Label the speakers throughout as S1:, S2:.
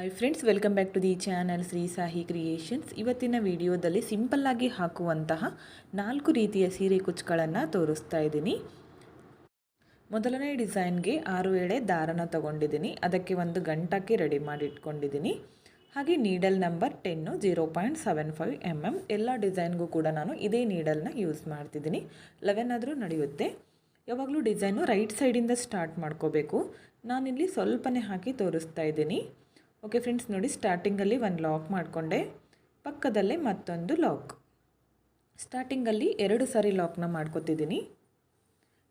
S1: Hi friends welcome back to the channel Shri Sahi creations ಇವತ್ತಿನ ವಿಡಿಯೋದಲ್ಲಿ ಸಿಂಪಲ್ಲಾಗಿ ಹಾಕುವಂತಹ ನಾಲ್ಕು ರೀತಿಯ ಸೀರೆ ಕುಚ್ಚುಗಳನ್ನು ತೋರಿಸ್ತಾ ಇದ್ದೀನಿ. ಮೊದಲನೇ ಡಿಸೈನ್ಗೆ ಆರು ಎಳೆ ದಾರನ ತಗೊಂಡಿದ್ದೀನಿ. ಅದಕ್ಕೆ ಒಂದು ಗಂಟಕ್ಕೆ ರೆಡಿ ಮಾಡಿ ಇಟ್ಕೊಂಡಿದ್ದೀನಿ ಹಾಗೆ needle number ten zero point seven five M M ಎಲ್ಲ ಡಿಸೈನ್ಗೂ ಕೂಡ ನಾನು ಇದೇ ನೀಡಲ್ನ ಯೂಸ್ ಮಾಡ್ತಿದ್ದೀನಿ. ಲೆವೆನ್ ಆದರೂ ನಡೆಯುತ್ತೆ. ಯಾವಾಗಲೂ ಡಿಸೈನು ರೈಟ್ ಸೈಡಿಂದ ಸ್ಟಾರ್ಟ್ ಮಾಡ್ಕೋಬೇಕು. ನಾನಿಲ್ಲಿ ಸ್ವಲ್ಪನೇ ಹಾಕಿ ತೋರಿಸ್ತಾ ಇದ್ದೀನಿ. ಓಕೆ ಫ್ರೆಂಡ್ಸ್ ನೋಡಿ ಸ್ಟಾರ್ಟಿಂಗಲ್ಲಿ ಒಂದು ಲಾಕ್ ಮಾಡಿಕೊಂಡೆ. ಪಕ್ಕದಲ್ಲೇ ಮತ್ತೊಂದು ಲಾಕ್ ಸ್ಟಾರ್ಟಿಂಗಲ್ಲಿ ಎರಡು ಸಾರಿ ಲಾಕ್ನ ಮಾಡ್ಕೊತಿದ್ದೀನಿ.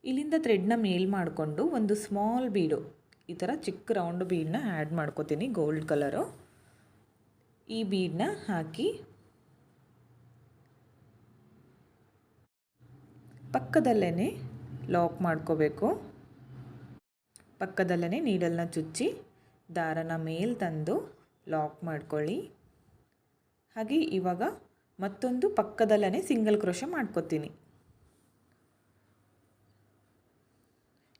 S1: ಇಲ್ಲಿಂದ ಥ್ರೆಡ್ನ ಮೇಲ್ ಮಾಡಿಕೊಂಡು ಒಂದು ಸ್ಮಾಲ್ ಬೀಡು ಈ ಥರ ಚಿಕ್ಕ ರೌಂಡ್ ಬೀಡನ್ನ ಆ್ಯಡ್ ಮಾಡ್ಕೋತೀನಿ ಗೋಲ್ಡ್ ಕಲರು ಈ ಬೀಡನ್ನ ಹಾಕಿ ಪಕ್ಕದಲ್ಲೇ ಲಾಕ್ ಮಾಡ್ಕೋಬೇಕು. ಪಕ್ಕದಲ್ಲೇ ನೀಡಲ್ನ ಚುಚ್ಚಿ. ದಾರನ ಮೇಲ್ ತಂದು ಲಾಕ್ ಮಾಡ್ಕೊಳ್ಳಿ. ಹಾಗೆ ಇವಾಗ ಮತ್ತೊಂದು ಪಕ್ಕದಲ್ಲೇ ಸಿಂಗಲ್ ಕ್ರೋಶ ಮಾಡ್ಕೊತೀನಿ.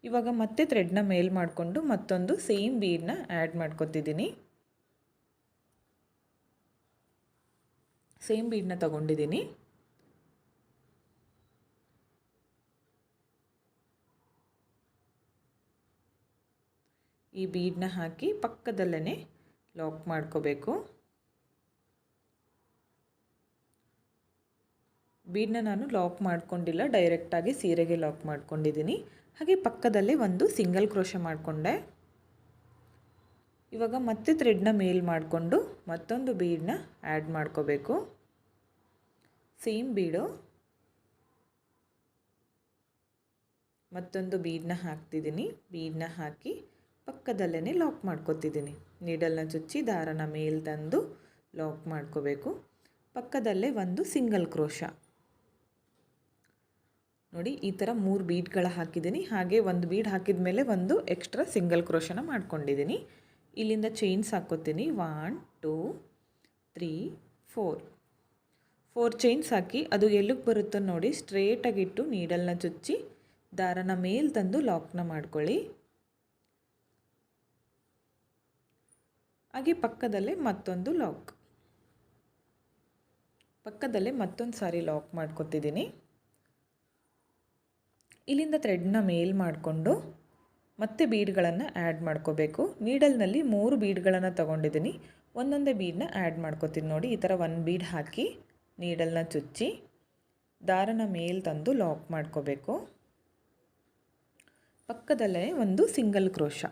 S1: ಇವಾಗ ಮತ್ತೆ ಥ್ರೆಡ್ನ ಮೇಲ್ ಮಾಡಿಕೊಂಡು ಮತ್ತೊಂದು ಸೇಮ್ ಬೀಡನ್ನ ಆ್ಯಡ್ ಮಾಡ್ಕೊತಿದ್ದೀನಿ. ಸೇಮ್ ಬೀಡನ್ನ ತಗೊಂಡಿದ್ದೀನಿ. ಈ ಬೀಡನ್ನ ಹಾಕಿ ಪಕ್ಕದಲ್ಲೇ ಲಾಕ್ ಮಾಡ್ಕೋಬೇಕು. ಬೀಡನ್ನ ನಾನು ಲಾಕ್ ಮಾಡ್ಕೊಂಡಿಲ್ಲ ಡೈರೆಕ್ಟಾಗಿ ಸೀರೆಗೆ ಲಾಕ್ ಮಾಡ್ಕೊಂಡಿದ್ದೀನಿ. ಹಾಗೆ ಪಕ್ಕದಲ್ಲೇ ಒಂದು ಸಿಂಗಲ್ ಕ್ರೋಶ ಮಾಡಿಕೊಂಡೆ. ಇವಾಗ ಮತ್ತೆ ಥ್ರೆಡ್ನ ಮೇಲ್ ಮಾಡಿಕೊಂಡು ಮತ್ತೊಂದು ಬೀಡನ್ನ ಆ್ಯಡ್ ಮಾಡ್ಕೋಬೇಕು. Same bead. ಮತ್ತೊಂದು ಬೀಡನ್ನ ಹಾಕ್ತಿದ್ದೀನಿ. ಬೀಡನ್ನ ಹಾಕಿ ಪಕ್ಕದಲ್ಲೇ ಲಾಕ್ ಮಾಡ್ಕೋತಿದ್ದೀನಿ ನೀಡಲ್ನ ಚುಚ್ಚಿ ದಾರನ ಮೇಲ್ ತಂದು ಲಾಕ್ ಮಾಡ್ಕೋಬೇಕು. ಪಕ್ಕದಲ್ಲೇ ಒಂದು ಸಿಂಗಲ್ ಕ್ರೋಶ ನೋಡಿ, ಈ ಥರ ಮೂರು ಬೀಡ್ಗಳ ಹಾಕಿದ್ದೀನಿ ಹಾಗೆ ಒಂದು ಬೀಡ್ ಹಾಕಿದ ಮೇಲೆ ಒಂದು ಎಕ್ಸ್ಟ್ರಾ ಸಿಂಗಲ್ ಕ್ರೋಶನ ಮಾಡ್ಕೊಂಡಿದ್ದೀನಿ ಇಲ್ಲಿಂದ chains ಹಾಕ್ಕೋತೀನಿ. One two three four four chains ಹಾಕಿ ಅದು ಎಲ್ಲಿಗೆ ಬರುತ್ತೋ ನೋಡಿ ಸ್ಟ್ರೇಟಾಗಿಟ್ಟು ನೀಡಲ್ನ ಚುಚ್ಚಿ ದಾರನ ಮೇಲೆ ತಂದು ಲಾಕ್ನ ಮಾಡ್ಕೊಳ್ಳಿ. ಹಾಗೆ ಪಕ್ಕದಲ್ಲೇ ಮತ್ತೊಂದು ಲಾಕ್ ಪಕ್ಕದಲ್ಲೇ ಮತ್ತೊಂದು ಸಾರಿ ಲಾಕ್ ಮಾಡ್ಕೊತಿದ್ದೀನಿ. ಇಲ್ಲಿಂದ ಥ್ರೆಡ್ನ ಮೇಲ್ ಮಾಡಿಕೊಂಡು ಮತ್ತೆ ಬೀಡ್ಗಳನ್ನು ಆ್ಯಡ್ ಮಾಡ್ಕೋಬೇಕು. ನೀಡಲ್ನಲ್ಲಿ ಮೂರು ಬೀಡ್ಗಳನ್ನು ತೊಗೊಂಡಿದ್ದೀನಿ. ಒಂದೊಂದೇ ಬೀಡನ್ನ ಆ್ಯಡ್ ಮಾಡ್ಕೋತೀನಿ ನೋಡಿ. ಈ ಥರ ಒಂದು ಬೀಡ್ ಹಾಕಿ ನೀಡಲ್ನ ಚುಚ್ಚಿ ದಾರನ ಮೇಲ್ ತಂದು ಲಾಕ್ ಮಾಡ್ಕೋಬೇಕು. ಪಕ್ಕದಲ್ಲೇ ಒಂದು ಸಿಂಗಲ್ ಕ್ರೋಶ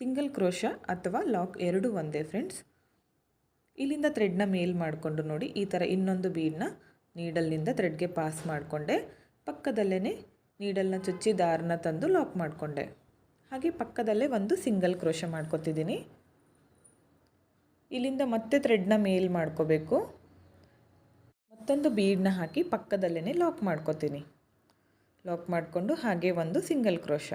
S1: ಸಿಂಗಲ್ ಕ್ರೋಶ ಅಥವಾ ಲಾಕ್ ಎರಡು ಒಂದೇ ಫ್ರೆಂಡ್ಸ್ ಇಲ್ಲಿಂದ ಥ್ರೆಡ್ನ ಮೇಲ್ ಮಾಡಿಕೊಂಡು ನೋಡಿ, ಈ ಥರ ಇನ್ನೊಂದು ಬೀಡನ್ನ ನೀಡಲ್ನಿಂದ ಥ್ರೆಡ್ಗೆ ಪಾಸ್ ಮಾಡಿಕೊಂಡೆ. ಪಕ್ಕದಲ್ಲೇ ನೀಡಲ್ನ ಚುಚ್ಚಿ ದಾರನ ತಂದು ಲಾಕ್ ಮಾಡಿಕೊಂಡೆ. ಹಾಗೆ ಪಕ್ಕದಲ್ಲೇ ಒಂದು ಸಿಂಗಲ್ ಕ್ರೋಶ ಮಾಡ್ಕೊತಿದ್ದೀನಿ. ಇಲ್ಲಿಂದ ಮತ್ತೆ ಥ್ರೆಡ್ನ ಮೇಲ್ ಮಾಡ್ಕೋಬೇಕು. ಮತ್ತೊಂದು ಬೀಡನ್ನ ಹಾಕಿ ಪಕ್ಕದಲ್ಲೇ ಲಾಕ್ ಮಾಡ್ಕೋತೀನಿ. ಲಾಕ್ ಮಾಡಿಕೊಂಡು ಹಾಗೆ ಒಂದು ಸಿಂಗಲ್ ಕ್ರೋಶ.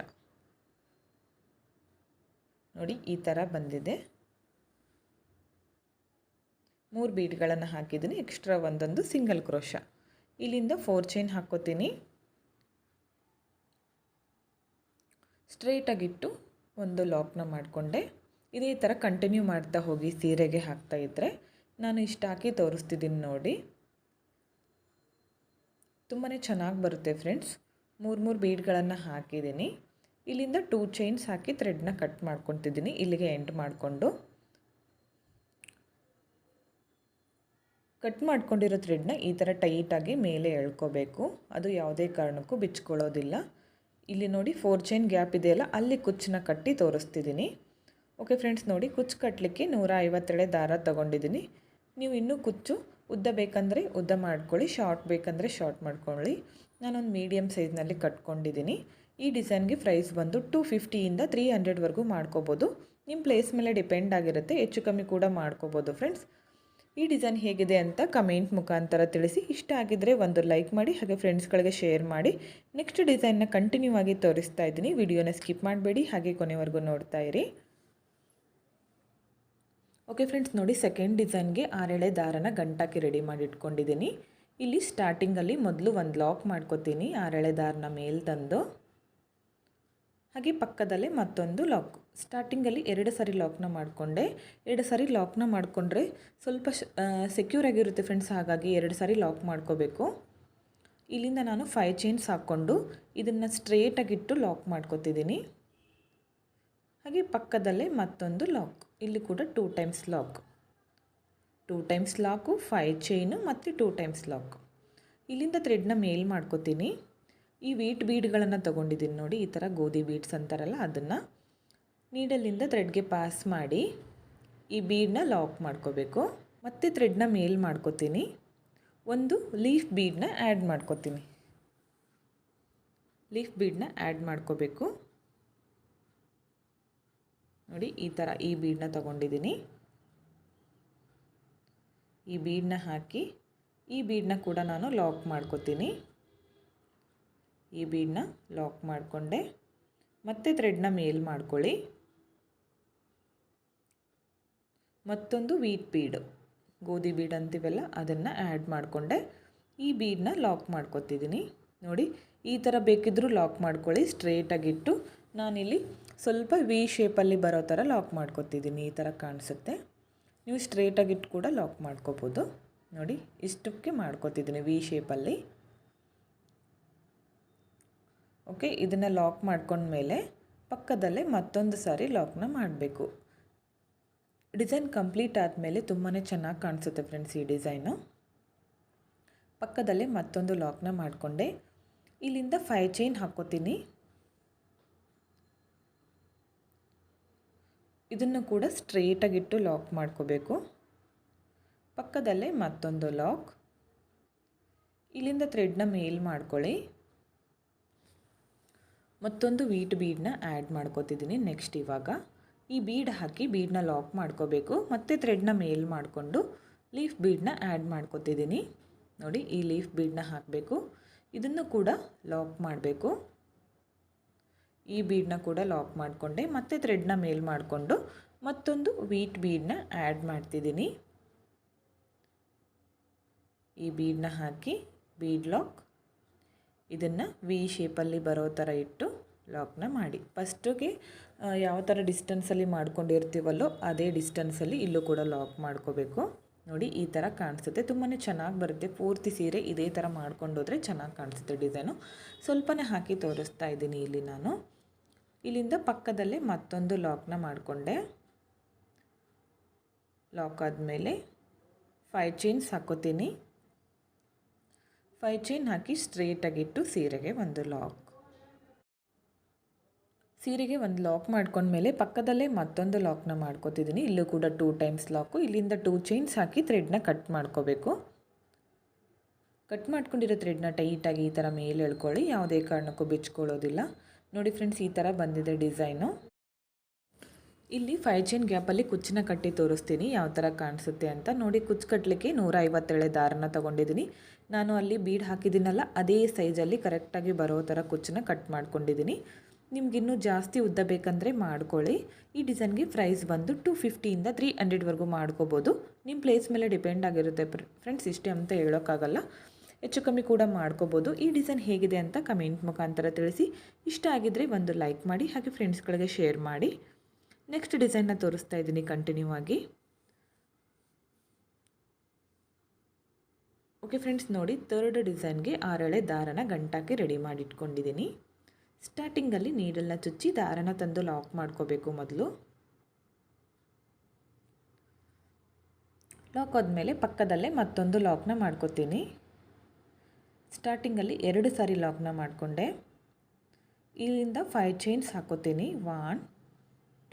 S1: ನೋಡಿ, ಈ ಥರ ಬಂದಿದೆ. ಮೂರು ಬೀಡ್ಗಳನ್ನು ಹಾಕಿದ್ದೀನಿ, ಎಕ್ಸ್ಟ್ರಾ ಒಂದೊಂದು ಸಿಂಗಲ್ ಕ್ರೋಶ. ಇಲ್ಲಿಂದ ಫೋರ್ ಚೈನ್ ಹಾಕ್ಕೋತೀನಿ ಸ್ಟ್ರೈಟಾಗಿಟ್ಟು ಒಂದು ಲಾಕ್ನ ಮಾಡಿಕೊಂಡೆ. ಇದೇ ಥರ ಕಂಟಿನ್ಯೂ ಮಾಡ್ತಾ ಹೋಗಿ ಸೀರೆಗೆ ಹಾಕ್ತಾ ಇದ್ದರೆ ನಾನು ಇಷ್ಟ ಹಾಕಿ ತೋರಿಸ್ತಿದ್ದೀನಿ ನೋಡಿ. ತುಂಬಾ ಚೆನ್ನಾಗಿ ಬರುತ್ತೆ ಫ್ರೆಂಡ್ಸ್. ಮೂರು ಮೂರು ಬೀಡ್ಗಳನ್ನು ಹಾಕಿದ್ದೀನಿ. ಇಲ್ಲಿಂದ ಟೂ ಚೈನ್ಸ್ ಹಾಕಿ ಥ್ರೆಡ್ನ ಕಟ್ ಮಾಡ್ಕೊತಿದ್ದೀನಿ. ಇಲ್ಲಿಗೆ ಎಂಡ್ ಮಾಡಿಕೊಂಡು. ಕಟ್ ಮಾಡ್ಕೊಂಡಿರೋ ಥ್ರೆಡ್ನ ಈ ಥರ ಟೈಟಾಗಿ ಮೇಲೆ ಎಳ್ಕೋಬೇಕು. ಅದು ಯಾವುದೇ ಕಾರಣಕ್ಕೂ ಬಿಚ್ಕೊಳ್ಳೋದಿಲ್ಲ. ಇಲ್ಲಿ ನೋಡಿ ಫೋರ್ ಚೈನ್ ಗ್ಯಾಪ್ ಇದೆಯಲ್ಲ ಅಲ್ಲಿ ಕುಚ್ಚನ್ನ ಕಟ್ಟಿ ತೋರಿಸ್ತಿದ್ದೀನಿ. ಓಕೆ ಫ್ರೆಂಡ್ಸ್ ನೋಡಿ ಕುಚ್ಚು ಕಟ್ಟಲಿಕ್ಕೆ ನೂರ ಐವತ್ತೆಳೆ ದಾರ ತೊಗೊಂಡಿದ್ದೀನಿ. ನೀವು ಇನ್ನೂ ಕುಚ್ಚು, ಉದ್ದ ಬೇಕಂದರೆ ಉದ್ದ ಮಾಡ್ಕೊಳ್ಳಿ ಶಾರ್ಟ್ ಬೇಕಂದರೆ ಶಾರ್ಟ್ ಮಾಡ್ಕೊಳ್ಳಿ. ನಾನೊಂದು ಮೀಡಿಯಮ್ ಸೈಜ್ನಲ್ಲಿ ಕಟ್ಕೊಂಡಿದ್ದೀನಿ. ಈ ಡಿಸೈನ್ಗೆ ಪ್ರೈಸ್ ಬಂದು ಟೂ ಫಿಫ್ಟಿಯಿಂದ ತ್ರೀ ಹಂಡ್ರೆಡ್ವರೆಗೂ ಮಾಡ್ಕೋಬೋದು. ನಿಮ್ಮ ಪ್ಲೇಸ್ ಮೇಲೆ ಡಿಪೆಂಡ್ ಆಗಿರುತ್ತೆ, ಹೆಚ್ಚು ಕಮ್ಮಿ ಕೂಡ ಮಾಡ್ಕೋಬೋದು ಫ್ರೆಂಡ್ಸ್ ಈ ಡಿಸೈನ್ ಹೇಗಿದೆ ಅಂತ ಕಮೆಂಟ್ ಮುಖಾಂತರ ತಿಳಿಸಿ. ಇಷ್ಟ ಆಗಿದ್ದರೆ ಒಂದು ಲೈಕ್ ಮಾಡಿ, ಹಾಗೆ ಫ್ರೆಂಡ್ಸ್ಗಳಿಗೆ ಶೇರ್ ಮಾಡಿ. ನೆಕ್ಸ್ಟ್ ಡಿಸೈನ್ನ ಕಂಟಿನ್ಯೂ ಆಗಿ ತೋರಿಸ್ತಾ ಇದ್ದೀನಿ. ವಿಡಿಯೋನ ಸ್ಕಿಪ್ ಮಾಡಬೇಡಿ, ಹಾಗೆ ಕೊನೆವರೆಗೂ ನೋಡ್ತಾ ಇರಿ. ಓಕೆ ಫ್ರೆಂಡ್ಸ್ ನೋಡಿ ಸೆಕೆಂಡ್ ಡಿಸೈನ್ಗೆ ಆರೆಳೆ ದಾರನ ಗಂಟಾಕಿ ರೆಡಿ ಮಾಡಿ ಇಟ್ಕೊಂಡಿದ್ದೀನಿ. ಇಲ್ಲಿ ಸ್ಟಾರ್ಟಿಂಗಲ್ಲಿ ಮೊದಲು ಒಂದು ಲಾಕ್ ಮಾಡ್ಕೋತೀನಿ, ಆರೆಳೆ ದಾರನ ಮೇಲೆ ತಂದು. ಹಾಗೆ ಪಕ್ಕದಲ್ಲೇ ಮತ್ತೊಂದು ಲಾಕ್ ಸ್ಟಾರ್ಟಿಂಗಲ್ಲಿ ಎರಡು ಸಾರಿ ಲಾಕ್ನ ಮಾಡಿಕೊಂಡೆ. ಎರಡು ಸಾರಿ ಲಾಕ್ನ ಮಾಡಿಕೊಂಡ್ರೆ ಸ್ವಲ್ಪ ಸೆಕ್ಯೂರ್ ಆಗಿರುತ್ತೆ ಫ್ರೆಂಡ್ಸ್ ಹಾಗಾಗಿ ಎರಡು ಸಾರಿ ಲಾಕ್ ಮಾಡ್ಕೋಬೇಕು. ಇಲ್ಲಿಂದ ನಾನು ಫೈವ್ ಚೈನ್ಸ್ ಹಾಕ್ಕೊಂಡು ಇದನ್ನು ಸ್ಟ್ರೇಟಾಗಿಟ್ಟು ಲಾಕ್ ಮಾಡ್ಕೊತಿದ್ದೀನಿ. ಹಾಗೆ ಪಕ್ಕದಲ್ಲೇ ಮತ್ತೊಂದು ಲಾಕ್ ಇಲ್ಲಿ ಕೂಡ two times lock two times lock five chain ಮತ್ತು ಟೂ ಟೈಮ್ಸ್ ಲಾಕ್ ಇಲ್ಲಿಂದ ಥ್ರೆಡ್ನ ಮೇಲ್ ಮಾಡ್ಕೋತೀನಿ. ಈ ವೀಟ್ ಬೀಡ್ಗಳನ್ನು ತೊಗೊಂಡಿದ್ದೀನಿ ನೋಡಿ, ಈ ಥರ ಗೋಧಿ ಬೀಡ್ಸ್ ಅಂತಾರಲ್ಲ, ಅದನ್ನು ನೀಡಲ್ಲಿಂದ ಥ್ರೆಡ್ಗೆ ಪಾಸ್ ಮಾಡಿ ಈ ಬೀಡನ್ನ ಲಾಕ್ ಮಾಡ್ಕೋಬೇಕು. ಮತ್ತು ಥ್ರೆಡ್ನ ಮೇಲ್ ಮಾಡ್ಕೋತೀನಿ. ಒಂದು ಲೀಫ್ ಬೀಡನ್ನ ಆ್ಯಡ್ ಮಾಡ್ಕೋತೀನಿ. ಲೀಫ್ ಬೀಡನ್ನ ಆ್ಯಡ್ ಮಾಡ್ಕೋಬೇಕು. ನೋಡಿ, ಈ ಥರ ಈ ಬೀಡನ್ನ ತೊಗೊಂಡಿದ್ದೀನಿ ಈ ಬೀಡನ್ನ ಹಾಕಿ ಈ ಬೀಡನ್ನ ಕೂಡ ನಾನು ಲಾಕ್ ಮಾಡ್ಕೋತೀನಿ. ಈ ಬೀಡನ್ನ ಲಾಕ್ ಮಾಡಿಕೊಂಡೆ. ಮತ್ತೆ ಥ್ರೆಡ್ನ ಮೇಲ್ ಮಾಡ್ಕೊಳ್ಳಿ. ಮತ್ತೊಂದು ವೀಟ್ ಬೀಡು ಗೋಧಿ ಬೀಡ್ ಅಂತೀವಲ್ಲ, ಅದನ್ನು ಆ್ಯಡ್ ಮಾಡಿಕೊಂಡೆ. ಈ ಬೀಡನ್ನ ಲಾಕ್ ಮಾಡ್ಕೊತಿದ್ದೀನಿ ನೋಡಿ, ಈ ಥರ ಬೇಕಿದ್ದರೂ ಲಾಕ್ ಮಾಡ್ಕೊಳ್ಳಿ ಸ್ಟ್ರೇಟಾಗಿಟ್ಟು ನಾನಿಲ್ಲಿ ಸ್ವಲ್ಪ ವಿ ಶೇಪಲ್ಲಿ ಬರೋ ಥರ ಲಾಕ್ ಮಾಡ್ಕೊತಿದ್ದೀನಿ ಈ ಥರ ಕಾಣಿಸುತ್ತೆ. ನೀವು ಸ್ಟ್ರೇಟಾಗಿಟ್ಟು ಕೂಡ ಲಾಕ್ ಮಾಡ್ಕೋಬೋದು. ನೋಡಿ, ಇಷ್ಟಕ್ಕೆ ಮಾಡ್ಕೊತಿದ್ದೀನಿ ವಿ ಶೇಪಲ್ಲಿ ಓಕೆ ಇದನ್ನು ಲಾಕ್ ಮಾಡ್ಕೊಂಡ್ಮೇಲೆ ಪಕ್ಕದಲ್ಲೇ ಮತ್ತೊಂದು ಸಾರಿ ಲಾಕ್ನ ಮಾಡಬೇಕು. ಡಿಸೈನ್ ಕಂಪ್ಲೀಟ್ ಆದಮೇಲೆ ತುಂಬಾ ಚೆನ್ನಾಗಿ ಕಾಣಿಸುತ್ತೆ ಫ್ರೆಂಡ್ಸ್ ಈ ಡಿಸೈನು ಪಕ್ಕದಲ್ಲೇ ಮತ್ತೊಂದು ಲಾಕ್ನ ಮಾಡಿಕೊಂಡೆ. ಇಲ್ಲಿಂದ ಫೈವ್ ಚೈನ್ ಹಾಕ್ಕೋತೀನಿ ಇದನ್ನು ಕೂಡ ಸ್ಟ್ರೇಟಾಗಿಟ್ಟು ಲಾಕ್ ಮಾಡ್ಕೋಬೇಕು. ಪಕ್ಕದಲ್ಲೇ ಮತ್ತೊಂದು ಲಾಕ್ ಇಲ್ಲಿಂದ ಥ್ರೆಡ್ನ ಮೇಲ್ ಮಾಡ್ಕೊಳ್ಳಿ. ಮತ್ತೊಂದು ವೀಟ್ ಬೀಡನ್ನ ಆ್ಯಡ್ ಮಾಡ್ಕೋತಿದ್ದೀನಿ ನೆಕ್ಸ್ಟ್ ಇವಾಗ. ಈ ಬೀಡ್ ಹಾಕಿ ಬೀಡನ್ನ ಲಾಕ್ ಮಾಡ್ಕೋಬೇಕು. ಮತ್ತು ಥ್ರೆಡ್ನ ಮೇಲ್ ಮಾಡಿಕೊಂಡು ಲೀಫ್ ಬೀಡನ್ನ ಆ್ಯಡ್ ಮಾಡ್ಕೋತಿದ್ದೀನಿ ನೋಡಿ, ಈ ಲೀಫ್ ಬೀಡನ್ನ ಹಾಕಬೇಕು. ಇದನ್ನು ಕೂಡ ಲಾಕ್ ಮಾಡಬೇಕು. ಈ ಬೀಡನ್ನ ಕೂಡ ಲಾಕ್ ಮಾಡಿಕೊಂಡೆ. ಮತ್ತು ಥ್ರೆಡ್ನ ಮೇಲ್ ಮಾಡಿಕೊಂಡು ಮತ್ತೊಂದು ವೀಟ್ ಬೀಡನ್ನ ಆ್ಯಡ್ ಮಾಡ್ತಿದ್ದೀನಿ ಈ ಬೀಡನ್ನ ಹಾಕಿ ಬೀಡ್ ಲಾಕ್ ಇದನ್ನು ವಿ ಶೇಪಲ್ಲಿ ಬರೋ ಥರ ಇಟ್ಟು ಲಾಕ್ನ ಮಾಡಿ. ಫಸ್ಟಿಗೆ ಯಾವ ಥರ ಡಿಸ್ಟೆನ್ಸಲ್ಲಿ ಮಾಡ್ಕೊಂಡಿರ್ತೀವಲ್ಲೋ ಅದೇ ಡಿಸ್ಟೆನ್ಸಲ್ಲಿ ಇಲ್ಲೂ ಕೂಡ ಲಾಕ್ ಮಾಡ್ಕೋಬೇಕು. ನೋಡಿ, ಈ ಥರ ಕಾಣಿಸುತ್ತೆ. ತುಂಬಾ ಚೆನ್ನಾಗಿ ಬರುತ್ತೆ. ಪೂರ್ತಿ ಸೀರೆ ಇದೇ ಥರ ಮಾಡ್ಕೊಂಡೋದ್ರೆ ಚೆನ್ನಾಗಿ ಕಾಣಿಸುತ್ತೆ ಡಿಸೈನು ಸ್ವಲ್ಪನೇ ಹಾಕಿ ತೋರಿಸ್ತಾ ಇದ್ದೀನಿ ಇಲ್ಲಿ ನಾನು. ಇಲ್ಲಿಂದ ಪಕ್ಕದಲ್ಲೇ ಮತ್ತೊಂದು ಲಾಕ್ನ ಮಾಡಿಕೊಂಡೆ. ಲಾಕ್ ಆದಮೇಲೆ ಫೈವ್ ಚೈನ್ಸ್ ಹಾಕೋತೀನಿ. ಫೈವ್ ಚೈನ್ ಹಾಕಿ ಸ್ಟ್ರೇಟಾಗಿಟ್ಟು ಸೀರೆಗೆ ಒಂದು ಲಾಕ್ ಸೀರೆಗೆ ಒಂದು ಲಾಕ್ ಮಾಡ್ಕೊಂಡ್ಮೇಲೆ ಪಕ್ಕದಲ್ಲೇ ಮತ್ತೊಂದು ಲಾಕ್ನ ಮಾಡ್ಕೋತಿದ್ದೀನಿ. ಇಲ್ಲೂ ಕೂಡ ಟೂ ಟೈಮ್ಸ್ ಲಾಕು ಇಲ್ಲಿಂದ ಟೂ ಚೈನ್ಸ್ ಹಾಕಿ ಥ್ರೆಡ್ನ ಕಟ್ ಮಾಡ್ಕೋಬೇಕು. ಕಟ್ ಮಾಡ್ಕೊಂಡಿರೋ ಥ್ರೆಡ್ನ ಟೈಟಾಗಿ ಈ ಥರ ಮೇಲೆ ಎಳ್ಕೊಳ್ಳಿ. ಯಾವುದೇ ಕಾರಣಕ್ಕೂ ಬಿಚ್ಕೊಳ್ಳೋದಿಲ್ಲ. ನೋಡಿ ಫ್ರೆಂಡ್ಸ್ ಈ ಥರ ಬಂದಿದೆ ಡಿಸೈನು ಇಲ್ಲಿ ಫೈವ್ ಚೈನ್ ಗ್ಯಾಪಲ್ಲಿ ಕುಚ್ಚಿನ ಕಟ್ಟಿ ತೋರಿಸ್ತೀನಿ. ಯಾವ ಥರ ಕಾಣಿಸುತ್ತೆ ಅಂತ ನೋಡಿ. ಕುಚ್ಚು ಕಟ್ಟಲಿಕ್ಕೆ ನೂರ ಐವತ್ತೇಳೆ ದಾರನ ತೊಗೊಂಡಿದ್ದೀನಿ. ನಾನು ಅಲ್ಲಿ ಬೀಡ್ ಹಾಕಿದ್ದೀನಲ್ಲ, ಅದೇ ಸೈಜಲ್ಲಿ ಕರೆಕ್ಟಾಗಿ ಬರೋ ಥರ ಕುಚ್ಚನ್ನ ಕಟ್ ಮಾಡ್ಕೊಂಡಿದ್ದೀನಿ. ನಿಮಗಿನ್ನೂ ಜಾಸ್ತಿ ಉದ್ದ ಬೇಕಂದರೆ ಮಾಡ್ಕೊಳ್ಳಿ. ಈ ಡಿಸೈನ್ಗೆ ಪ್ರೈಸ್ ಬಂದು ಟು ಫಿಫ್ಟಿಯಿಂದ ತ್ರೀ ಹಂಡ್ರೆಡ್ವರೆಗೂ ಮಾಡ್ಕೋಬೋದು. ನಿಮ್ಮ ಪ್ಲೇಸ್ ಮೇಲೆ ಡಿಪೆಂಡ್ ಆಗಿರುತ್ತೆ ಫ್ರೆಂಡ್ಸ್ ಇಷ್ಟೇ ಅಂತ ಹೇಳೋಕ್ಕಾಗಲ್ಲ. ಹೆಚ್ಚು ಕಮ್ಮಿ ಕೂಡ ಮಾಡ್ಕೋಬೋದು. ಈ ಡಿಸೈನ್ ಹೇಗಿದೆ ಅಂತ ಕಮೆಂಟ್ ಮುಖಾಂತರ ತಿಳಿಸಿ. ಇಷ್ಟ ಆಗಿದ್ದರೆ ಒಂದು ಲೈಕ್ ಮಾಡಿ, ಹಾಗೆ ಫ್ರೆಂಡ್ಸ್ಗಳಿಗೆ ಶೇರ್ ಮಾಡಿ. ನೆಕ್ಸ್ಟ್ ಡಿಸೈನ್ನ ತೋರಿಸ್ತಾ ಇದ್ದೀನಿ ಕಂಟಿನ್ಯೂ ಆಗಿ. ಓಕೆ ಫ್ರೆಂಡ್ಸ್ ನೋಡಿ ತರ್ಡ್ ಡಿಸೈನ್ಗೆ ಆರೆಳೆ ದಾರನ ಗಂಟಾಕಿ ರೆಡಿ ಮಾಡಿ ಇಟ್ಕೊಂಡಿದ್ದೀನಿ ಸ್ಟಾರ್ಟಿಂಗಲ್ಲಿ ನೀಡಲ್ನ ಚುಚ್ಚಿ ದಾರನ ತಂದು ಲಾಕ್ ಮಾಡ್ಕೋಬೇಕು ಮೊದಲು. ಲಾಕ್ ಆದಮೇಲೆ ಪಕ್ಕದಲ್ಲೇ ಮತ್ತೊಂದು ಲಾಕ್ನ ಮಾಡ್ಕೋತೀನಿ. ಸ್ಟಾರ್ಟಿಂಗಲ್ಲಿ ಎರಡು ಸಾರಿ ಲಾಕ್ನ ಮಾಡಿಕೊಂಡೆ. ಇಲ್ಲಿಂದ ಫೈವ್ ಚೈನ್ಸ್ ಹಾಕೋತೀನಿ. One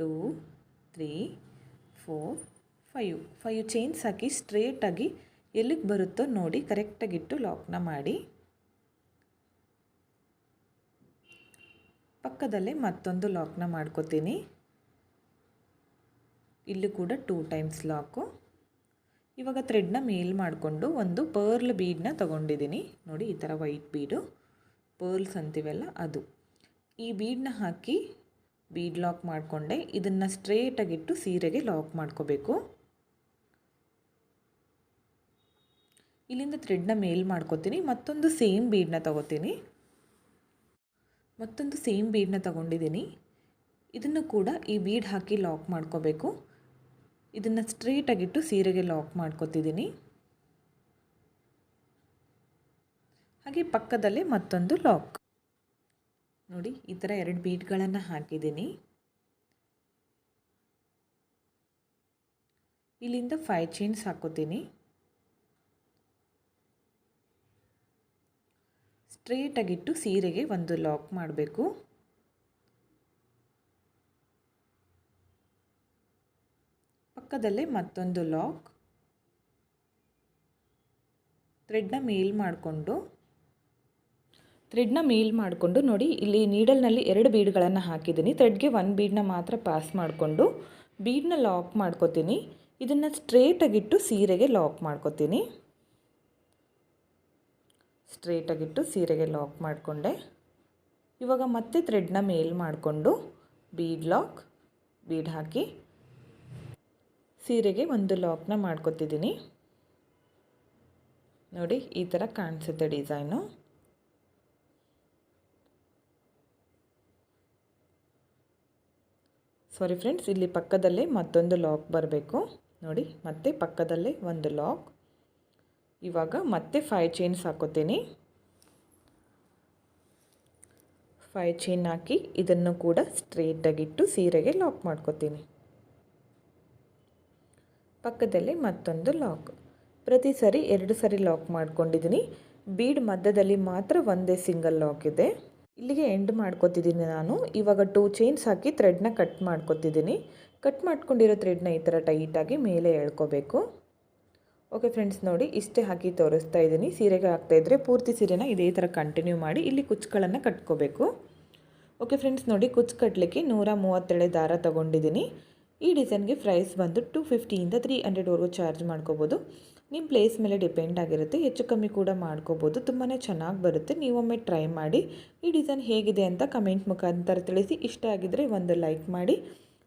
S1: two, three, four, five. Five chains ಹಾಕಿ ಸ್ಟ್ರೇಟಾಗಿ ಎಲ್ಲಿಗೆ ಬರುತ್ತೋ ನೋಡಿ ಕರೆಕ್ಟಾಗಿಟ್ಟು ಲಾಕ್ನ ಮಾಡಿ. ಪಕ್ಕದಲ್ಲೇ ಮತ್ತೊಂದು ಲಾಕ್ನ ಮಾಡ್ಕೋತೀನಿ. ಇಲ್ಲಿ ಕೂಡ ಟೂ ಟೈಮ್ಸ್ ಲಾಕು ಇವಾಗ ಥ್ರೆಡ್ನ ಮೇಲ್ ಮಾಡಿಕೊಂಡು ಒಂದು ಪರ್ಲ್ ಬೀಡನ್ನ ತೊಗೊಂಡಿದ್ದೀನಿ ನೋಡಿ ಈ ಥರ ವೈಟ್ ಬೀಡು ಪರ್ಲ್ಸ್ ಅಂತೀವಲ್ಲ ಅದು. ಈ ಬೀಡನ್ನ ಹಾಕಿ ಬೀಡ್ ಲಾಕ್ ಮಾಡಿಕೊಂಡೆ. ಇದನ್ನು ಸ್ಟ್ರೇಟಾಗಿಟ್ಟು ಸೀರೆಗೆ ಲಾಕ್ ಮಾಡ್ಕೋಬೇಕು. ಇಲ್ಲಿಂದ ಥ್ರೆಡ್ನ ಮೇಲ್ ಮಾಡ್ಕೋತೀನಿ. ಮತ್ತೊಂದು ಸೇಮ್ ಬೀಡನ್ನ ತೊಗೋತೀನಿ. ಮತ್ತೊಂದು ಸೇಮ್ ಬೀಡನ್ನ ತಗೊಂಡಿದ್ದೀನಿ. ಇದನ್ನು ಕೂಡ ಈ ಬೀಡ್ ಹಾಕಿ ಲಾಕ್ ಮಾಡ್ಕೋಬೇಕು. ಇದನ್ನು ಸ್ಟ್ರೇಟಾಗಿಟ್ಟು ಸೀರೆಗೆ ಲಾಕ್ ಮಾಡ್ಕೋತಿದ್ದೀನಿ. ಹಾಗೆ ಪಕ್ಕದಲ್ಲೇ ಮತ್ತೊಂದು ಲಾಕ್ ನೋಡಿ, ಈ ಥರ ಎರಡು ಬೀಟ್ಗಳನ್ನು ಹಾಕಿದ್ದೀನಿ. ಇಲ್ಲಿಂದ ಫೈವ್ ಚೈನ್ಸ್ ಹಾಕೋತೀನಿ. ಸ್ಟ್ರೇಟಾಗಿಟ್ಟು ಸೀರೆಗೆ ಒಂದು ಲಾಕ್ ಮಾಡಬೇಕು. ಪಕ್ಕದಲ್ಲೇ ಮತ್ತೊಂದು ಲಾಕ್ ಥ್ರೆಡ್ನ ಮೇಲ್ ಮಾಡಿಕೊಂಡು. ಥ್ರೆಡ್ನ ಮೇಲ್ ಮಾಡಿಕೊಂಡು ನೋಡಿ, ಇಲ್ಲಿ ನೀಡಲ್ನಲ್ಲಿ ಎರಡು ಬೀಡ್ಗಳನ್ನು ಹಾಕಿದ್ದೀನಿ. ಥ್ರೆಡ್ಗೆ ಒಂದು ಬೀಡನ್ನ ಮಾತ್ರ ಪಾಸ್ ಮಾಡಿಕೊಂಡು ಬೀಡನ್ನ ಲಾಕ್ ಮಾಡ್ಕೋತೀನಿ. ಇದನ್ನು ಸ್ಟ್ರೇಟಾಗಿಟ್ಟು ಸೀರೆಗೆ ಲಾಕ್ ಮಾಡ್ಕೋತೀನಿ. ಸ್ಟ್ರೇಟಾಗಿಟ್ಟು ಸೀರೆಗೆ ಲಾಕ್ ಮಾಡಿಕೊಂಡೆ. ಇವಾಗ ಮತ್ತೆ ಥ್ರೆಡ್ನ ಮೇಲ್ ಮಾಡಿಕೊಂಡು ಬೀಡ್ ಲಾಕ್, ಬೀಡ್ ಹಾಕಿ ಸೀರೆಗೆ ಒಂದು ಲಾಕ್ನ ಮಾಡ್ಕೊತಿದ್ದೀನಿ. ನೋಡಿ, ಈ ಥರ ಕಾಣಿಸುತ್ತೆ ಡಿಸೈನು. ಸಾರಿ ಫ್ರೆಂಡ್ಸ್ ಇಲ್ಲಿ ಪಕ್ಕದಲ್ಲೇ ಮತ್ತೊಂದು ಲಾಕ್ ಬರಬೇಕು. ನೋಡಿ, ಮತ್ತೆ ಪಕ್ಕದಲ್ಲೇ ಒಂದು ಲಾಕ್ ಇವಾಗ ಮತ್ತೆ ಫೈವ್ ಚೈನ್ಸ್ ಹಾಕೋತೀನಿ. ಫೈವ್ ಚೈನ್ ಹಾಕಿ ಇದನ್ನು ಕೂಡ ಸ್ಟ್ರೇಟಾಗಿಟ್ಟು ಸೀರೆಗೆ ಲಾಕ್ ಮಾಡ್ಕೋತೀನಿ. ಪಕ್ಕದಲ್ಲೇ ಮತ್ತೊಂದು ಲಾಕ್ ಪ್ರತಿ ಸರಿ ಎರಡು ಸರಿ ಲಾಕ್ ಮಾಡ್ಕೊಂಡಿದ್ದೀನಿ. ಬೀಡ್ ಮಧ್ಯದಲ್ಲಿ ಮಾತ್ರ ಒಂದೇ ಸಿಂಗಲ್ ಲಾಕ್ ಇದೆ. ಇಲ್ಲಿಗೆ ಎಂಡ್ ಮಾಡ್ಕೊತಿದ್ದೀನಿ ನಾನು. ಇವಾಗ ಟೂ ಚೈನ್ಸ್ ಹಾಕಿ ಥ್ರೆಡ್ನ ಕಟ್ ಮಾಡ್ಕೊತಿದ್ದೀನಿ. ಕಟ್ ಮಾಡ್ಕೊಂಡಿರೋ ಥ್ರೆಡ್ನ ಈ ಥರ ಟೈಟಾಗಿ ಮೇಲೆ ಎಳ್ಕೋಬೇಕು. ಓಕೆ ಫ್ರೆಂಡ್ಸ್ ನೋಡಿ ಇಷ್ಟೇ ಹಾಕಿ ತೋರಿಸ್ತಾ ಇದ್ದೀನಿ. ಸೀರೆಗೆ ಹಾಕ್ತಾಯಿದ್ರೆ ಪೂರ್ತಿ ಸೀರೆನ ಇದೇ ಥರ ಕಂಟಿನ್ಯೂ ಮಾಡಿ ಇಲ್ಲಿ ಕುಚ್ಚುಗಳನ್ನು ಕಟ್ಕೋಬೇಕು. ಓಕೆ ಫ್ರೆಂಡ್ಸ್ ನೋಡಿ ಕುಚ್ಚು ಕಟ್ಟಲಿಕ್ಕೆ ನೂರ ಮೂವತ್ತೆಳೆ ದಾರ ತೊಗೊಂಡಿದ್ದೀನಿ. ಈ ಡಿಸೈನ್ಗೆ ಪ್ರೈಸ್ ಬಂದು ಟು ಫಿಫ್ಟಿಯಿಂದ ತ್ರೀ ಹಂಡ್ರೆಡ್ವರೆಗೂ ಚಾರ್ಜ್ ಮಾಡ್ಕೋಬೋದು. ನಿಮ್ಮ ಪ್ಲೇಸ್ ಮೇಲೆ ಡಿಪೆಂಡ್ ಆಗಿರುತ್ತೆ. ಹೆಚ್ಚು ಕಮ್ಮಿ ಕೂಡ ಮಾಡ್ಕೋಬೋದು. ತುಂಬಾ ಚೆನ್ನಾಗಿ ಬರುತ್ತೆ. ನೀವೊಮ್ಮೆ ಟ್ರೈ ಮಾಡಿ, ಈ ಡಿಸೈನ್ ಹೇಗಿದೆ ಅಂತ ಕಮೆಂಟ್ ಮುಖಾಂತರ ತಿಳಿಸಿ. ಇಷ್ಟ ಆಗಿದ್ದರೆ ಒಂದು ಲೈಕ್ ಮಾಡಿ,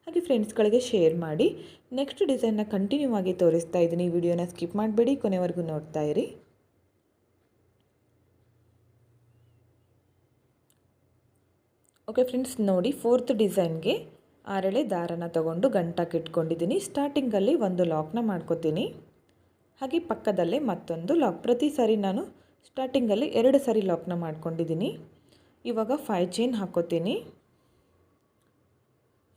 S1: ಹಾಗೆ ಫ್ರೆಂಡ್ಸ್ಗಳಿಗೆ ಶೇರ್ ಮಾಡಿ. ನೆಕ್ಸ್ಟ್ ಡಿಸೈನ್ನ ಕಂಟಿನ್ಯೂ ಆಗಿ ತೋರಿಸ್ತಾ ಇದ್ದೀನಿ. ವಿಡಿಯೋನ ಸ್ಕಿಪ್ ಮಾಡಬೇಡಿ. ಕೊನೆವರೆಗೂ ನೋಡ್ತಾ ಇರಿ. ಓಕೆ ಫ್ರೆಂಡ್ಸ್ ನೋಡಿ ಫೋರ್ತ್ ಡಿಸೈನ್ಗೆ ಆರಳೆ ದಾರನ ತಗೊಂಡು ಗಂಟಕ್ಕೆ ಇಟ್ಕೊಂಡಿದ್ದೀನಿ. ಸ್ಟಾರ್ಟಿಂಗಲ್ಲಿ ಒಂದು ಲಾಕ್ನ ಮಾಡ್ಕೋತೀನಿ. ಹಾಗೆ ಪಕ್ಕದಲ್ಲೇ ಮತ್ತೊಂದು ಲಾಕ್ ಪ್ರತಿ ಸಾರಿ ನಾನು ಸ್ಟಾರ್ಟಿಂಗಲ್ಲಿ ಎರಡು ಸಾರಿ ಲಾಕ್ನ ಮಾಡ್ಕೊಂಡಿದ್ದೀನಿ. ಇವಾಗ ಫೈ ಚೈನ್ ಹಾಕೋತೀನಿ.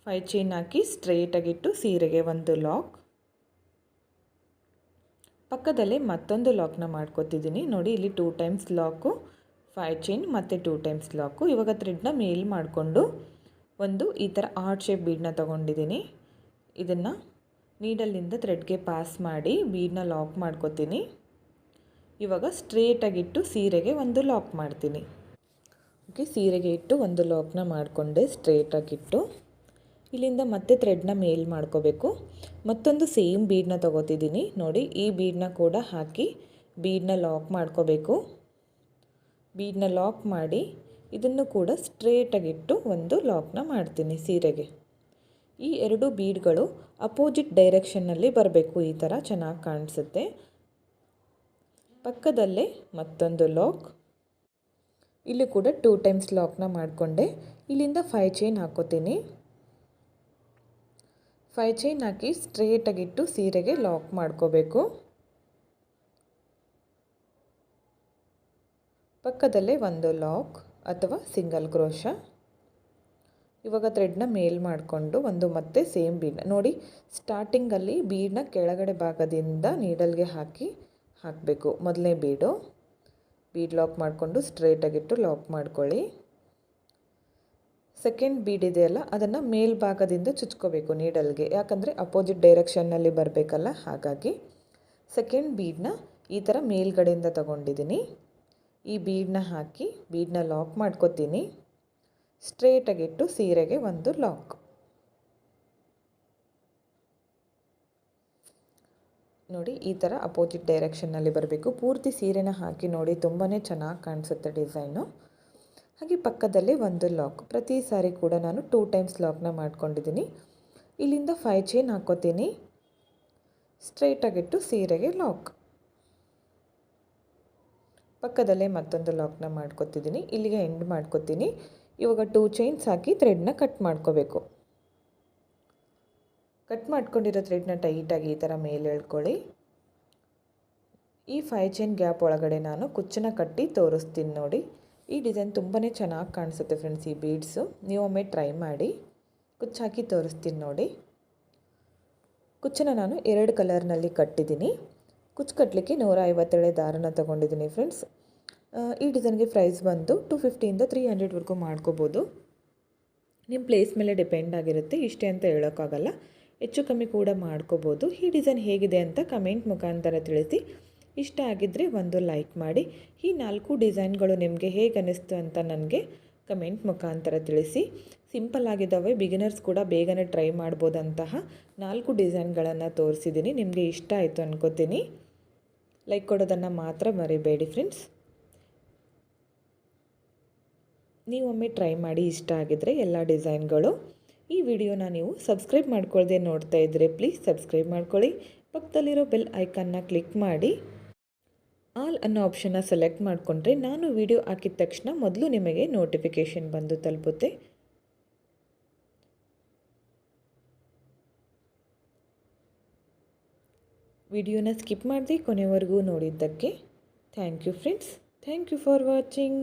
S1: ಫೈ ಚೈನ್ ಹಾಕಿ ಸ್ಟ್ರೈಟಾಗಿಟ್ಟು ಸೀರೆಗೆ ಒಂದು ಲಾಕ್ ಪಕ್ಕದಲ್ಲೇ ಮತ್ತೊಂದು ಲಾಕ್ನ ಮಾಡ್ಕೋತಿದ್ದೀನಿ. ನೋಡಿ, ಇಲ್ಲಿ two times lock five chain ಮತ್ತು ಟೂ ಟೈಮ್ಸ್ ಲಾಕು ಇವಾಗ ಥ್ರೆಡ್ನ ಮೇಲ್ ಮಾಡಿಕೊಂಡು ಒಂದು ಈ ಥರ ಆರ್ಟ್ ಶೇಪ್ ಬೀಡನ್ನ ತೊಗೊಂಡಿದ್ದೀನಿ. ಇದನ್ನು ನೀಡಲ್ಲಿಂದ ಥ್ರೆಡ್ಗೆ ಪಾಸ್ ಮಾಡಿ ಬೀಡನ್ನ ಲಾಕ್ ಮಾಡ್ಕೋತೀನಿ. ಇವಾಗ ಸ್ಟ್ರೇಟಾಗಿಟ್ಟು ಸೀರೆಗೆ ಒಂದು ಲಾಕ್ ಮಾಡ್ತೀನಿ. ಓಕೆ, ಸೀರೆಗೆ ಇಟ್ಟು ಒಂದು ಲಾಕ್ನ ಮಾಡಿಕೊಂಡೆ ಸ್ಟ್ರೇಟಾಗಿಟ್ಟು. ಇಲ್ಲಿಂದ ಮತ್ತೆ ಥ್ರೆಡ್ನ ಮೇಲ್ ಮಾಡ್ಕೋಬೇಕು. ಮತ್ತೊಂದು ಸೇಮ್ ಬೀಡನ್ನ ತೊಗೋತಿದ್ದೀನಿ. ನೋಡಿ, ಈ ಬೀಡನ್ನ ಕೂಡ ಹಾಕಿ ಬೀಡನ್ನ ಲಾಕ್ ಮಾಡ್ಕೋಬೇಕು. ಬೀಡನ್ನ ಲಾಕ್ ಮಾಡಿ ಇದನ್ನು ಕೂಡ ಸ್ಟ್ರೇಟಾಗಿಟ್ಟು ಒಂದು ಲಾಕ್ನ ಮಾಡ್ತೀನಿ ಸೀರೆಗೆ. ಈ ಎರಡು ಬೀಡ್ಗಳು ಅಪೋಸಿಟ್ ಡೈರೆಕ್ಷನ್ನಲ್ಲಿ ಬರಬೇಕು. ಈ ಥರ ಚೆನ್ನಾಗಿ ಕಾಣಿಸುತ್ತೆ. ಪಕ್ಕದಲ್ಲೇ ಮತ್ತೊಂದು ಲಾಕ್. ಇಲ್ಲಿ ಕೂಡ ಟೂ ಟೈಮ್ಸ್ ಲಾಕ್ನ ಮಾಡಿಕೊಂಡೆ. ಇಲ್ಲಿಂದ ಫೈ ಚೈನ್ ಹಾಕೋತೀನಿ. ಫೈ ಚೈನ್ ಹಾಕಿ ಸ್ಟ್ರೇಟಾಗಿಟ್ಟು ಸೀರೆಗೆ ಲಾಕ್ ಮಾಡ್ಕೋಬೇಕು. ಪಕ್ಕದಲ್ಲೇ ಒಂದು ಲಾಕ್ ಅಥವಾ ಸಿಂಗಲ್ ಕ್ರೋಶ. ಇವಾಗ ಥ್ರೆಡ್ನ ಮೇಲ್ ಮಾಡಿಕೊಂಡು ಒಂದು ಮತ್ತೆ ಸೇಮ್ ಬೀಡ್ನ ನೋಡಿ ಸ್ಟಾರ್ಟಿಂಗಲ್ಲಿ ಬೀಡನ್ನ ಕೆಳಗಡೆ ಭಾಗದಿಂದ ನೀಡಲ್ಗೆ ಹಾಕಿ ಹಾಕಬೇಕು. ಮೊದಲನೇ ಬೀಡು ಬೀಡ್ ಲಾಕ್ ಮಾಡಿಕೊಂಡು ಸ್ಟ್ರೇಟಾಗಿಟ್ಟು ಲಾಕ್ ಮಾಡ್ಕೊಳ್ಳಿ. ಸೆಕೆಂಡ್ ಬೀಡ್ ಇದೆಯಲ್ಲ ಅದನ್ನು ಮೇಲ್ಭಾಗದಿಂದ ಚುಚ್ಕೋಬೇಕು ನೀಡಲ್ಗೆ ಯಾಕಂದರೆ ಅಪೋಸಿಟ್ ಡೈರೆಕ್ಷನ್ನಲ್ಲಿ ಬರಬೇಕಲ್ಲ, ಹಾಗಾಗಿ. ಸೆಕೆಂಡ್ ಬೀಡನ್ನ ಈ ಥರ ಮೇಲ್ಗಡೆಯಿಂದ ತಗೊಂಡಿದ್ದೀನಿ ಈ ಬೀಡನ್ನ ಹಾಕಿ ಬೀಡನ್ನ ಲಾಕ್ ಮಾಡ್ಕೋತೀನಿ. ಸ್ಟ್ರೇಟಾಗಿಟ್ಟು ಸೀರೆಗೆ ಒಂದು ಲಾಕ್ ನೋಡಿ, ಈ ಥರ ಅಪೋಸಿಟ್ ಡೈರೆಕ್ಷನ್ನಲ್ಲಿ ಬರಬೇಕು. ಪೂರ್ತಿ ಸೀರೆನ ಹಾಕಿ ನೋಡಿ ತುಂಬಾ ಚೆನ್ನಾಗಿ ಕಾಣಿಸುತ್ತೆ ಡಿಸೈನು. ಹಾಗೆ ಪಕ್ಕದಲ್ಲಿ ಒಂದು ಲಾಕ್ ಪ್ರತಿ ಸಾರಿ ಕೂಡ ನಾನು ಟೂ ಟೈಮ್ಸ್ ಲಾಕ್ನ ಮಾಡ್ಕೊಂಡಿದ್ದೀನಿ. ಇಲ್ಲಿಂದ ಫೈ ಚೈನ್ ಹಾಕೋತೀನಿ. ಸ್ಟ್ರೈಟಾಗಿಟ್ಟು ಸೀರೆಗೆ ಲಾಕ್ ಪಕ್ಕದಲ್ಲೇ ಮತ್ತೊಂದು ಲಾಕ್ನ ಮಾಡ್ಕೊತಿದ್ದೀನಿ. ಇಲ್ಲಿಗೆ ಎಂಡ್ ಮಾಡ್ಕೊತೀನಿ. ಇವಾಗ ಟೂ ಚೈನ್ಸ್ ಹಾಕಿ ಥ್ರೆಡ್ನ ಕಟ್ ಮಾಡ್ಕೋಬೇಕು. ಕಟ್ ಮಾಡ್ಕೊಂಡಿರೋ ಥ್ರೆಡ್ನ ಟೈಟಾಗಿ ಈ ಥರ ಮೇಲೆ ಎಳ್ಕೊಳ್ಳಿ. ಈ ಫೈ ಚೈನ್ ಗ್ಯಾಪ್ ಒಳಗಡೆ ನಾನು ಕುಚ್ಚನ್ನ ಕಟ್ಟಿ ತೋರಿಸ್ತೀನಿ ನೋಡಿ. ಈ ಡಿಸೈನ್ ತುಂಬಾ ಚೆನ್ನಾಗಿ ಕಾಣಿಸುತ್ತೆ ಫ್ರೆಂಡ್ಸ್ ಈ ಬೀಡ್ಸು ಒಮ್ಮೆ ಟ್ರೈ ಮಾಡಿ. ಕುಚ್ಚು ಹಾಕಿ ತೋರಿಸ್ತೀನಿ ನೋಡಿ. ಕುಚ್ಚನ್ನ ನಾನು ಎರಡು ಕಲರ್ನಲ್ಲಿ ಕಟ್ಟಿದ್ದೀನಿ. ಕುಚ್ಚು ಕಟ್ಟಲಿಕ್ಕೆ ನೂರ ಐವತ್ತೇಳೆ ದಾರನ ತೊಗೊಂಡಿದ್ದೀನಿ ಫ್ರೆಂಡ್ಸ್ ಈ ಡಿಸೈನ್ಗೆ ಪ್ರೈಸ್ ಬಂದು ಟು ಫಿಫ್ಟಿಯಿಂದ ತ್ರೀ ಹಂಡ್ರೆಡ್ವರೆಗೂ ಮಾಡ್ಕೋಬೋದು. ನಿಮ್ಮ ಪ್ಲೇಸ್ ಮೇಲೆ ಡಿಪೆಂಡ್ ಆಗಿರುತ್ತೆ, ಇಷ್ಟೇ ಅಂತ ಹೇಳೋಕ್ಕಾಗಲ್ಲ. ಹೆಚ್ಚು ಕಮ್ಮಿ ಕೂಡ ಮಾಡ್ಕೋಬೋದು. ಈ ಡಿಸೈನ್ ಹೇಗಿದೆ ಅಂತ ಕಮೆಂಟ್ ಮುಖಾಂತರ ತಿಳಿಸಿ. ಇಷ್ಟ ಆಗಿದ್ದರೆ ಒಂದು ಲೈಕ್ ಮಾಡಿ. ಈ ನಾಲ್ಕು ಡಿಸೈನ್ಗಳು ನಿಮಗೆ ಹೇಗೆ ಅನ್ನಿಸ್ತು ಅಂತ ನನಗೆ ಕಮೆಂಟ್ ಮುಖಾಂತರ ತಿಳಿಸಿ. ಸಿಂಪಲ್ ಆಗಿದ್ದಾವೆ ಬಿಗಿನರ್ಸ್ ಕೂಡ ಬೇಗನೆ ಟ್ರೈ ಮಾಡ್ಬೋದಂತಹ ನಾಲ್ಕು ಡಿಸೈನ್ಗಳನ್ನು ತೋರಿಸಿದ್ದೀನಿ. ನಿಮಗೆ ಇಷ್ಟ ಆಯಿತು ಅನ್ಕೋತೀನಿ. ಲೈಕ್ ಕೊಡೋದನ್ನು ಮಾತ್ರ ಮರಿಬೇಡಿ ಫ್ರೆಂಡ್ಸ್ ನೀವೊಮ್ಮೆ ಟ್ರೈ ಮಾಡಿ ಇಷ್ಟ ಆಗಿದ್ದರೆ ಎಲ್ಲ ಡಿಸೈನ್ಗಳು. ಈ ವಿಡಿಯೋನ ನೀವು ಸಬ್ಸ್ಕ್ರೈಬ್ ಮಾಡ್ಕೊಳ್ಳದೆ ನೋಡ್ತಾ ಇದ್ದರೆ ಪ್ಲೀಸ್ ಸಬ್ಸ್ಕ್ರೈಬ್ ಮಾಡ್ಕೊಳ್ಳಿ. ಪಕ್ಕದಲ್ಲಿರೋ ಬೆಲ್ ಐಕನ್ನ ಕ್ಲಿಕ್ ಮಾಡಿ. ಆಲ್ ಅನ್ನೋ ಆಪ್ಷನ್ನ ಸೆಲೆಕ್ಟ್ ಮಾಡಿಕೊಂಡ್ರೆ ನಾನು ವಿಡಿಯೋ ಹಾಕಿದ ತಕ್ಷಣ ಮೊದಲು ನಿಮಗೆ ನೋಟಿಫಿಕೇಷನ್ ಬಂದು ತಲುಪುತ್ತೆ. ವಿಡಿಯೋನ ಸ್ಕಿಪ್ ಮಾಡಿದೆ ಕೊನೆವರೆಗೂ ನೋಡಿದ್ದಕ್ಕೆ thank you friends. Thank you for watching.